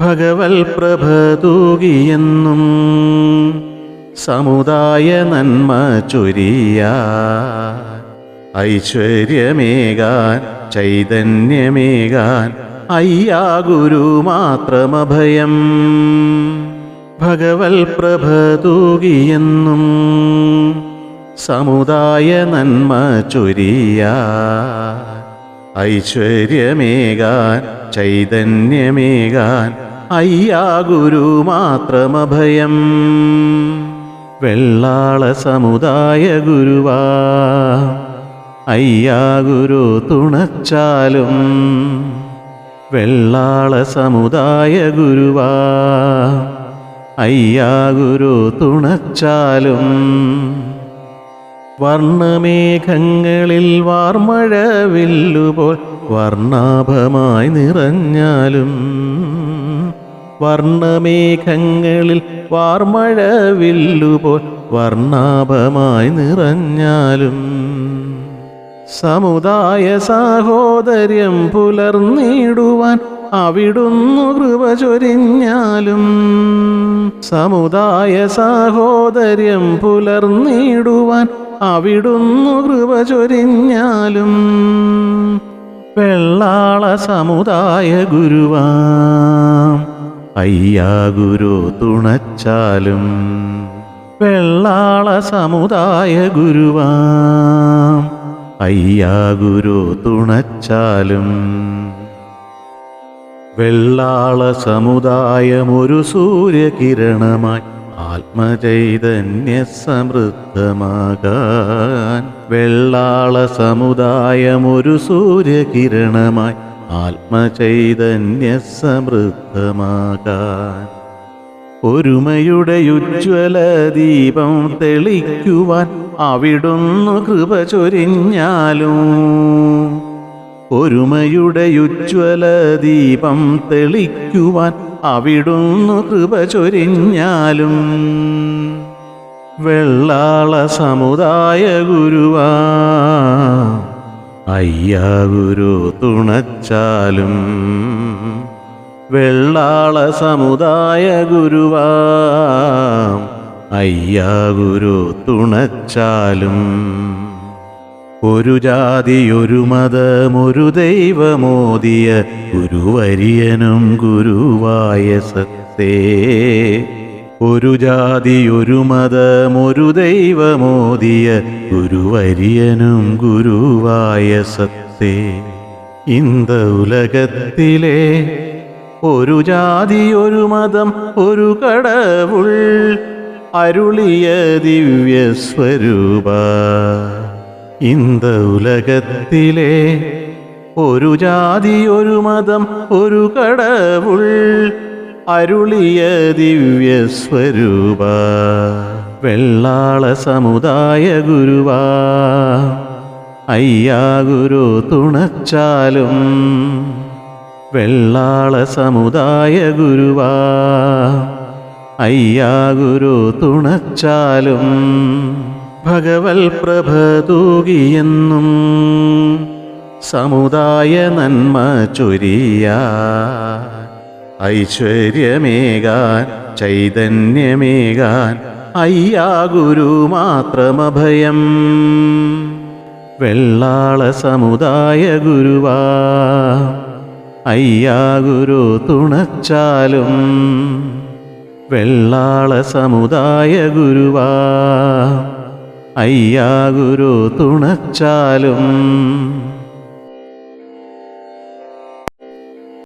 ഭഗവൽ സമുദായ നന്മ ചൊരിയ. ഐശ്വര്യമേകാൻ ചൈതന്യമേകാൻ അയ്യാ ഗുരു മാത്രമഭയം. ഭഗവൽ സമുദായ നന്മ ചൊരിയ. ഐശ്വര്യമേകാൻ ചൈതന്യമേകാൻ അയ്യാ ഗുരു മാത്രമഭയം. വെള്ളാള സമുദായ ഗുരുവാ. അയ്യാ ഗുരു തുണച്ചാലും വെള്ളാള സമുദായ ഗുരുവാ. അയ്യാ ഗുരു തുണച്ചാലും വർണമേഘങ്ങളിൽ വാർമഴവില്ലുപോൽ വർണാഭമായി നിറഞ്ഞാലും വർണമേഘങ്ങളിൽ വാർമഴവില്ലുപോൽ വർണാഭമായി നിറഞ്ഞാലും സമുദായ സാഹോദര്യം പുലർന്നിടുവാൻ അവിടുന്നു കൃപ ചൊരിഞ്ഞാലും സമുദായ സാഹോദര്യം പുലർന്നിടുവാൻ അവിടുന്നു കൃപ ചൊരിഞ്ഞാലും വെള്ളാള സമുദായ ഗുരുവാം. അയ്യാ ഗുരു തുണച്ചാലും വെള്ളാള സമുദായ ഗുരുവാം. അയ്യാ ഗുരു തുണച്ചാലും വെള്ളാള സമുദായമൊരു സൂര്യകിരണമായി ആത്മചൈതന്യ സമൃദ്ധമാകാൻ വെള്ളാള സമുദായമൊരു സൂര്യകിരണമായി ആത്മചൈതന്യ സമൃദ്ധമാകാൻ ഒരുമയുടെ ഉജ്ജ്വല ദീപം തെളിക്കുവാൻ അവിടുന്നു കൃപ ചൊരിഞ്ഞാലും ഒരുമയുടെ ഉജ്ജ്വല ദീപം തെളിക്കുവാൻ അവിടുന്നു കൃപ ചൊരിഞ്ഞാലും വെള്ളാള സമുദായ ഗുരുവാ അയ്യാ ഗുരു തുണച്ചാലും വെള്ളാള സമുദായ ഗുരുവാം. അയ്യാ ഗുരു തുണച്ചാലും ഒരു ജാതി ഒരു മതമൊരു ദൈവമോദിയ ഗുരുവരിയനും ഗുരുവായ സത്തേ. ഒരു ജാതി ഒരു മതം ഒരു ദൈവമോദിയ ഗുരുവര്യനും ഗുരുവായ സത്തേ ഇന്ത ഉലകത്തിലെ ഒരു ജാതി ഒരു മതം ഒരു കടവുൾ അരുളിയ ദിവ്യ സ്വരൂപ ഇന്ത ഉലകത്തിലെ ഒരു ജാതി ഒരു മതം ഒരു കടവുൾ അരുളിയ ദിവ്യ സ്വരൂപ. വെള്ളാള സമുദായ ഗുരുവാ. അയ്യാ ഗുരു തുണച്ചാലും വെള്ളാള സമുദായ ഗുരുവാ. അയ്യാ ഗുരു തുണച്ചാലും ഭഗവൽ പ്രഭ തൂകിയെന്നും സമുദായ നന്മ ചൊരിയാ. ഐശ്വര്യമേകാൻ ചൈതന്യമേകാൻ അയ്യാ ഗുരു മാത്രമഭയം. വെള്ളാള സമുദായ ഗുരുവാ അയ്യാ ഗുരു തുണച്ചാലും. വെള്ളാള സമുദായ ഗുരുവാ അയ്യാ ഗുരു തുണച്ചാലും.